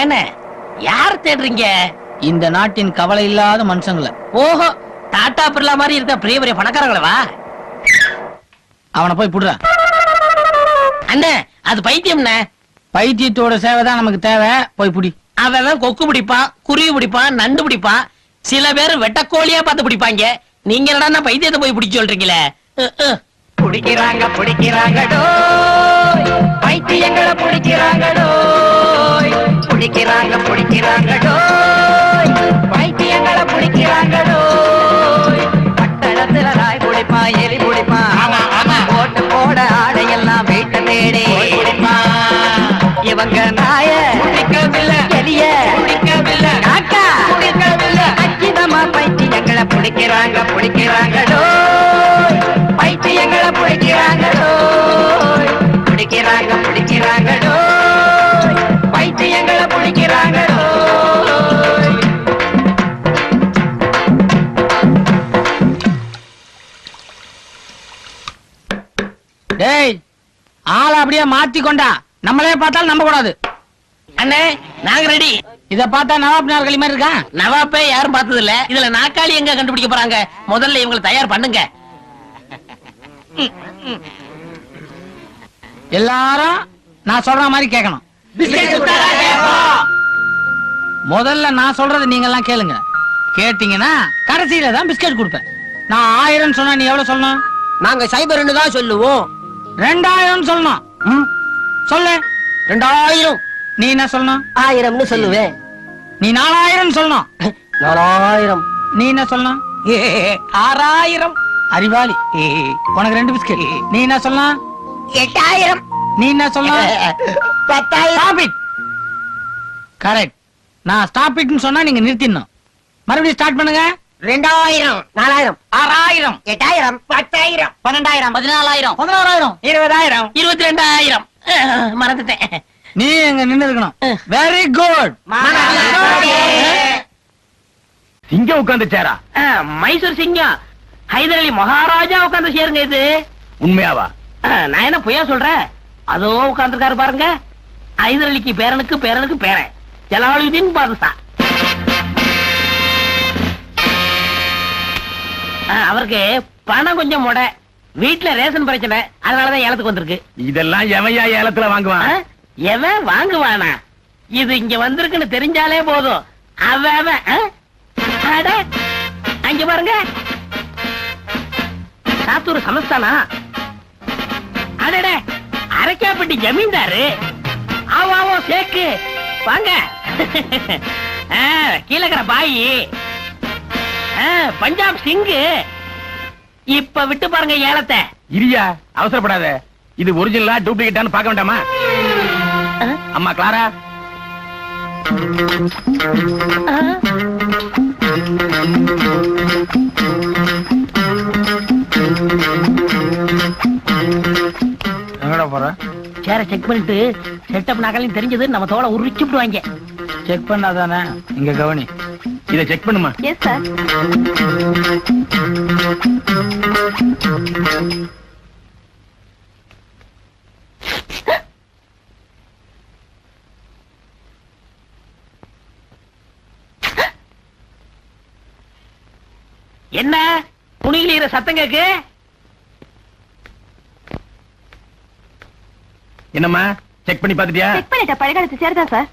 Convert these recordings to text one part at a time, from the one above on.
ஏன யார் தேடுறீங்க? இந்த நாட்டின் கவலை இல்லாத மனுஷங்கள. ஓஹோ டாடா பிர்லா மாதிரி இருக்க பெரிய பெரிய பணக்காரங்களவா? அவனை போய் புடுற. அண்ணே அது பைத்தியம்ண்ணே பைத்தியத்தோட சேவை தான் நமக்கு தேவை. போய் புடி. அவன் கொக்கு பிடிப்பான் குருவி பிடிப்பான் நண்டு பிடிப்பான் சில பேர் வெட்டக்கோழியா பார்த்து பிடிப்பாங்க. நீங்க என்னடா பைத்தியத்தை போய் பிடிச்சு சொல்றீங்களே. பிடிக்கிறாங்க பிடிக்கிறாங்கடோ பைத்தியங்களை பிடிக்கிறாங்கடோ பிடிக்கிறாங்க பிடிக்கிறாங்கடோ பைத்தியங்களை பிடிக்கிறாங்கடோ பட்டணத்துல நாய் பிடிப்பான் எலி பிடிப்பான் ஓட்டு போட ஆடையெல்லாம் வீட்டை தேடி. இவங்க டேய் ஆளை அப்படியே மாத்தி கொண்டா நம்மளே பார்த்தாலும் நம்ப கூடாது அண்ணே நாங்க ரெடி இத பார்த்தா நவாப் நாற்காலி மாதிரி இருக்கான் நவாப்பே யாரும் பார்த்தது இல்ல இதுல நாக்காளி எங்க கண்டுபிடிக்க போறாங்க? முதல்ல இவங்களை தயார் பண்ணுங்க. எல்லாரும் நான் சொல்ற மாதிரி கேட்கணும். முதல்ல நான் சொல்றது நீங்க எல்லாம் கேளுங்க. கேட்டீங்கன்னா கடைசியில தான் பிஸ்கட் கொடுப்பேன். நான் ஆயிரம் சொன்னா நீ எவ்வளவு சொல்லணும்? நாங்க சைபர்னு தான் சொல்லுவோம். ரெண்டாயிரம் சொல்லணும். சொல்லு. ரெண்டாயிரம். நீ என்ன சொல்லணும்? ஆயிரம்னு சொல்லுவேன். நீ நாலாயிரம் சொல்லணும். நாலாயிரம். நீ என்ன சொல்லணும்? ஆறாயிரம். அறிவாளி. உனக்கு ரெண்டு பிஸ்கட். நீ என்ன சொல்லணும்? எட்டாயிரம். நீ என்ன பத்தாயிரம். இட் கரெக்ட் நான் ஸ்டாப் இட்னு சொன்னா நீங்க நிறுத்திடணும். மறுபடியும் ஸ்டார்ட் பண்ணுங்க. ரெண்டாயிரம் நாலாயிரம். ஆறாயிரம். எட்டாயிரம். பத்தாயிரம். பன்னெண்டாயிரம். பதினாலாயிரம். பதினோராயிரம் இருபதாயிரம். இருபத்தி ரெண்டாயிரம் மறந்துட்டேன். நீ எங்க நின்னு இருக்கணும் வெரி குட் சிங்கம் உட்கார்ந்து சேரா? மைசூர் சிங்கம். ஹைதர் அலி மகாராஜா உட்கார்ந்து சேருங்க இது. உண்மையாவா? நான் என்ன பொய்யா சொல்றேன்? அதோ உட்கார்ந்துருக்காரு பாருங்க. ஹைதர் அலிக்கு பேரனுக்கு பேரனுக்கு பேரன் ஜலாலுதீன் அஹ், அவருக்கு பணம் கொஞ்சம் முட. வீட்டுல ரேஷன் பிரச்சனை அதனாலதான் ஏலத்துக்கு வந்திருக்கு. இதெல்லாம் எவையா ஏலத்துல வாங்குவான்? எவன் வாங்குவானா? இது இங்க வந்திருக்குன்னு தெரிஞ்சாலே போதும். அவன் அங்க பாருங்க. சாத்தூர் சமஸ்தானா? அரைக்காப்பட்டி ஜமீன்தாரு. ஆவோ ஆவோ சேக்கு வாங்க. கீழக்கிற பாயி. பஞ்சாப் சிங்கு. இப்ப விட்டு பாருங்க ஏலத்தை. இரியா அவசரப்படாத. இது ஒரிஜினலா டூப்ளிகேட்டான்னு பார்க்க வேண்டாமா? அம்மா கிளாரா? அஹ். எங்கடா போற? சேர செக் பண்ணிட்டு செட்டப் நகலையும் தெரிஞ்சது நம்ம தோலை உரிச்சு விடுவாங்க. செக் பண்ணாதானே? இங்க கவனி. இத செக் பண்ணுமா? எஸ் சார் என்ன? துணிகிற சத்தம் கேக்கு? என்னம்மா? செக் பண்ணி பாத்துட்டியா செக் பண்ணிட்ட பழகாலத்து சேர்தா சார்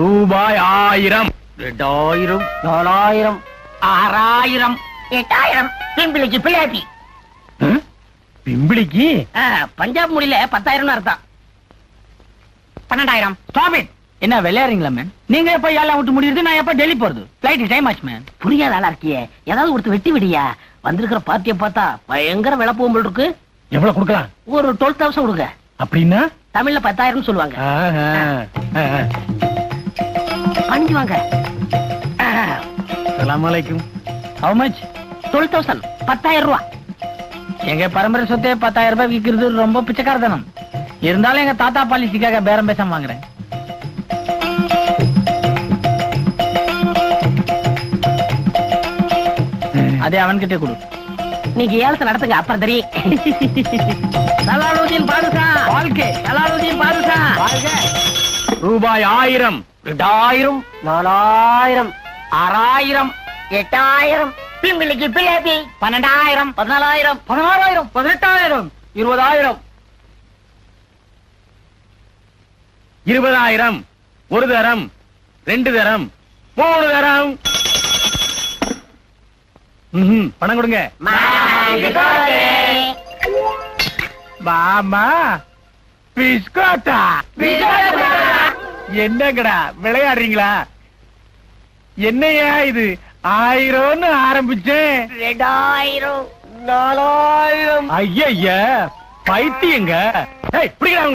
ரூபாய் ஆயிரம். ரெண்டாயிரம் நாலாயிரம் ஆறாயிரம். எட்டாயிரம். பிள்ளைக்கு பிள்ளையாட்டி ஹம்? பிம்பிளிக்கு? பஞ்சாப் மொழியில பத்தாயிரம் அர்த்தம். பன்னெண்டாயிரம். ஸ்டாப் இட் என்ன விளையாடுறீங்களா மேன் நீங்க எப்ப ஏழாம் விட்டு முடியுது நான் எப்ப டெல்லி போறது? ஃபிளைட் டைம் ஆச்சு மேன் புரியாத ஆளா இருக்கியே? ஏதாவது ஒருத்தர் வெட்டி விடியா? வந்திருக்கிற பார்ட்டியை பார்த்தா பயங்கர விலை போகும்போல் இருக்கு. எவ்வளவு கொடுக்கலாம்? ஒரு டுவெல் தௌசண்ட் கொடுங்க. அப்படின்னா? தமிழ்ல பத்தாயிரம் சொல்லுவாங்க. பணிஞ்சு வாங்க. அஸ்ஸலாமு அலைக்கும். ஹவு மச் டுவெல் தௌசண்ட் பத்தாயிரம் ரூபா. எங்க பரம்பரை சொத்தே பத்தாயிரம் ரூபாய் விக்கிறது ரொம்ப பிச்சைக்காரத்தனம். இருந்தாலும் எங்க தாத்தா பாலிசிக்காக பேரம் பேசாம வாங்குறேன். அதே அவன்கிட்ட கொடு. நீங்க ஏலத்தை நடத்துங்க அப்புறம் தெரியும். சலாலுதீன் பாதுஷா. வாழ்க்கை. சலாலுதீன் பாதுஷா. ரூபாய் ஆயிரம் ரெண்டாயிரம் நாலாயிரம் ஆறாயிரம் எட்டாயிரம் பிம்பிளிக்கு பிள்ளைப்பி பன்னெண்டாயிரம் பதினாலாயிரம் பதினாறாயிரம் பதினெட்டாயிரம் இருபதாயிரம். இருபதாயிரம் ஒரு தரம் ரெண்டு தரம் மூணு தரம். பணம் கொடுங்க. மாமா பிஸ்கோட்டா. என்னங்கடா விளையாடுறீங்களா? என்னையா இது? ஆயிரம்னு ஆரம்பிச்சேன் ரெண்டாயிரம் நாலாயிரம். ஐயா பைத்தியங்க.